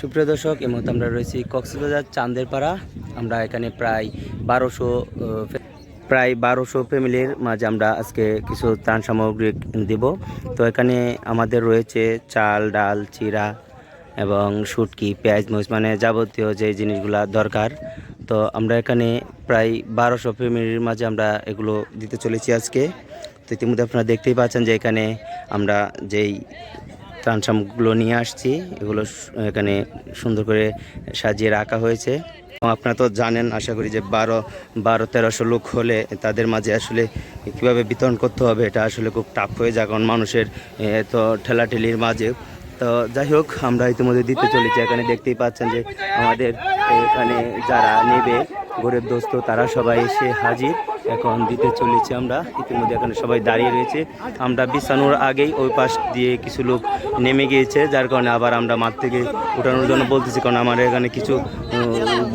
সুপ্রিয় দর্শক, এই মুহূর্তে আমরা রয়েছি কক্সবাজার চাঁদের পাড়া আমরা এখানে প্রায় বারোশো প্রায় বারোশো ফ্যামিলির মাঝে আমরা আজকে কিছু ত্রাণ সামগ্রী দেব। তো এখানে আমাদের রয়েছে চাল, ডাল চিরা এবং শুটকি, পেঁয়াজ, মরিচ মানে যাবতীয় যে জিনিসগুলো দরকার। তো আমরা এখানে প্রায় বারোশো ফ্যামিলির মাঝে আমরা এগুলো দিতে চলেছি আজকে। তো ইতিমধ্যে আপনারা দেখতেই পাচ্ছেন যে এখানে আমরা যেই ত্রাণ সামগ্রীগুলো নিয়ে আসছি। এগুলো এখানে সুন্দর করে সাজিয়ে রাখা হয়েছে। আপনারা তো জানেন, আশা করি যে বারো বারো, তেরোশো লোক হলে তাদের মাঝে আসলে কীভাবে বিতরণ করতে হবে, এটা আসলে খুব টাফ হয়ে যায়, কারণ মানুষের তো ঠেলাঠেলির মাঝে। তো যাই হোক, আমরা ইতিমধ্যে দিতে চলেছি। এখানে দেখতেই পাচ্ছেন যে আমাদের এখানে যারা নেবে, গরিব দোস্ত, তারা সবাই এসে হাজির। এখন দিতে চলেছি আমরা। ইতিমধ্যে এখানে সবাই দাঁড়িয়ে রয়েছে। আমরা বিছানোর আগেই ওই পাশ দিয়ে কিছু লোক নেমে গিয়েছে, যার কারণে আবার আমরা মাঠ থেকে উঠানোর জন্য বলতেছি, কারণ আমার এখানে কিছু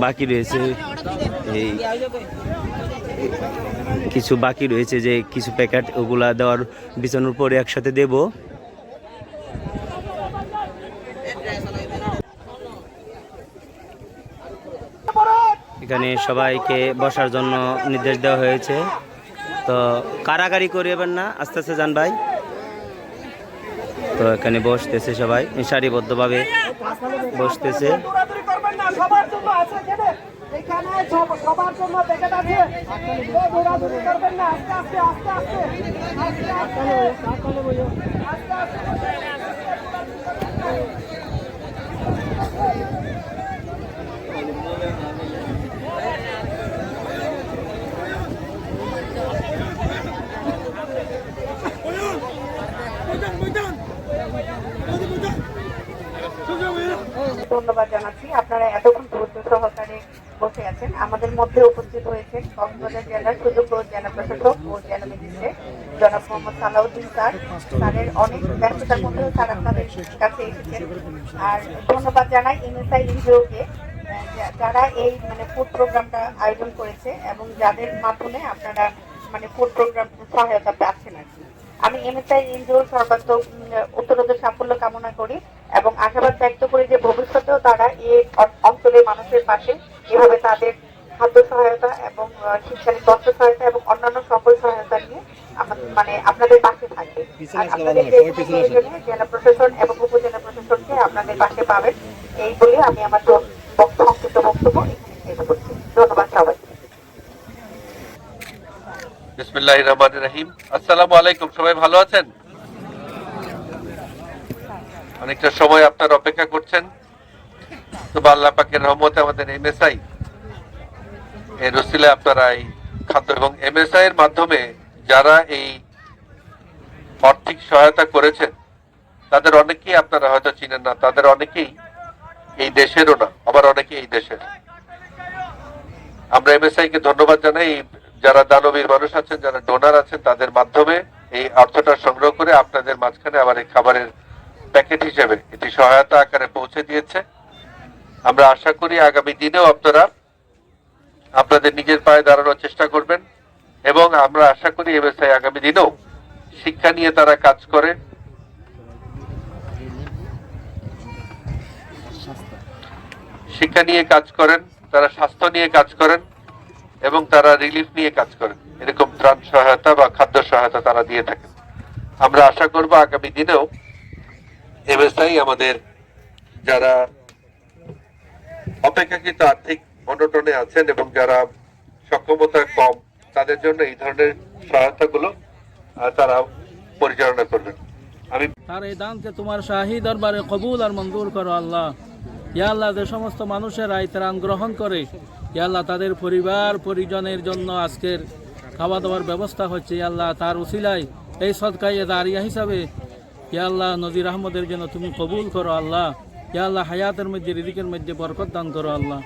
বাকি রয়েছে। এই কিছু বাকি রয়েছে যে কিছু প্যাকেট ওগুলা দেওয়ার, বিছানোর পরে একসাথে দেবো। এখানে সবাইকে বসার জন্য নির্দেশ দেওয়া হয়েছে তো কারাগারি করিবেন না আস্তে আস্তে যান ভাই তো এখানে বসতেছে সবাই সারিবদ্ধভাবে বসতেছে দৌড়াদৌড়ি করবেন ধন্যবাদ জানাচ্ছি। আপনারা এতক্ষণ ধৈর্য সহকারে বসে আছেন। আমাদের মধ্যে উপস্থিত হয়েছেন কক্সবাজার জেলার সুযোগ্য জেলা প্রশাসক ও জেলা ম্যাজিস্ট্রেট জনাব মোহাম্মদ সালাউদ্দিন স্যার। স্যারের অনেক ব্যস্ততার মধ্যেও স্যার আপনাদের কাছে এসেছেন। আর ধন্যবাদ জানাই এনএসআই এনজিওকে যারা এই মানে ফুড প্রোগ্রামটা আয়োজন করেছে এবং যাদের মাধ্যমে আপনারা মানে ফুড প্রোগ্রাম সহায়তা পাচ্ছেন আর কি। আমি এমএসআই এনজিওর সর্বাত্মক উত্তরোত্তর সাফল্য কামনা করি এবং আশাবাদ ব্যক্ত করি যে ভবিষ্যতেও তারা এই অ- অঞ্চলের মানুষের পাশে এভাবে তাদের খাদ্য সহায়তা এবং আহ, শিক্ষার তথ্য সহায়তা এবং অন্যান্য সকল সহায়তা নিয়ে মানে আপনাদের পাশে থাকবে। জেলা প্রশাসন এবং উপজেলা প্রশাসনকে আপনাদের পাশে পাবেন। এই বলে আমি আমার সংক্ষিপ্ত বক্তব্য করছি। ধন্যবাদ সবাইকে। বিসমিল্লাহ রহমান রহিম। আসসালামু আলাইকুম সবাই ভালো আছেন? অনেকটা সময় আপনার অপেক্ষা করছেন। তো আল্লাহ পাকের রহমতে আমাদের এমএসআই এর রসিলে আপনারা এই খাদ্য এবং এমএসআই এর মাধ্যমে যারা এই আর্থিক সহায়তা করেছেন, তাদের অনেকেই আপনারা হয়তো চিনেন না, তাদের অনেকেই এই দেশেরও না, আবার অনেকেই এই দেশের। আমরা এমএসআই কে ধন্যবাদ জানাই যারা দানবীর মানুষ আছেন, যারা ডোনার আছেন, তাদের মাধ্যমে এই অর্থটা সংগ্রহ করে আপনাদের মাঝখানে আবার এই খাবারের প্যাকেট হিসেবে এটি সহায়তা আকারে পৌঁছে দিয়েছে। আমরা আশা করি আগামী দিনেও আপনারা আপনাদের নিজের পায়ে দাঁড়ানোর চেষ্টা করবেন এবং আমরা আশা করি এমএসআই আগামী দিনেও শিক্ষা নিয়ে তারা কাজ করে। শিক্ষা নিয়ে কাজ করেন, তারা স্বাস্থ্য নিয়ে কাজ করেন এবং তারা রিলিফ নিয়ে কাজ করেন। এরকম ত্রাণ সহায়তা বা খাদ্য সহায়তা তারা দিয়ে থাকেন। আমরা আশা করব আগামী দিনেও এমএসআই আমাদের যারা অপেক্ষাকৃত আর্থিক অনটনে আছেন এবং যারা সক্ষমতা কম, তাদের জন্য এই ধরনের সহায়তাগুলো তারা পরিচালনা করবেন। আমি তার এই দানকে তোমার শাহী দরবারে কবুল আর মঞ্জুর করো আল্লাহ। ইয়া আল্লাহ, যে সমস্ত মানুষেরা এই ত্রাণ গ্রহণ করে, ইয়া আল্লাহ, তাদের পরিবার পরিজনের জন্য আজকের খাওয়া দাওয়ার ব্যবস্থা হচ্ছে। ইয়া আল্লাহ, তার উসিলায় এই সদকায় দাঁড়িয়া হিসাবে, ইয়া আল্লাহ, নজির আহমদের জন্য তুমি কবুল করো আল্লাহ। ইয়া আল্লাহ, হায়াতের মধ্যে রিদিকের মধ্যে বরকত দান করো আল্লাহ।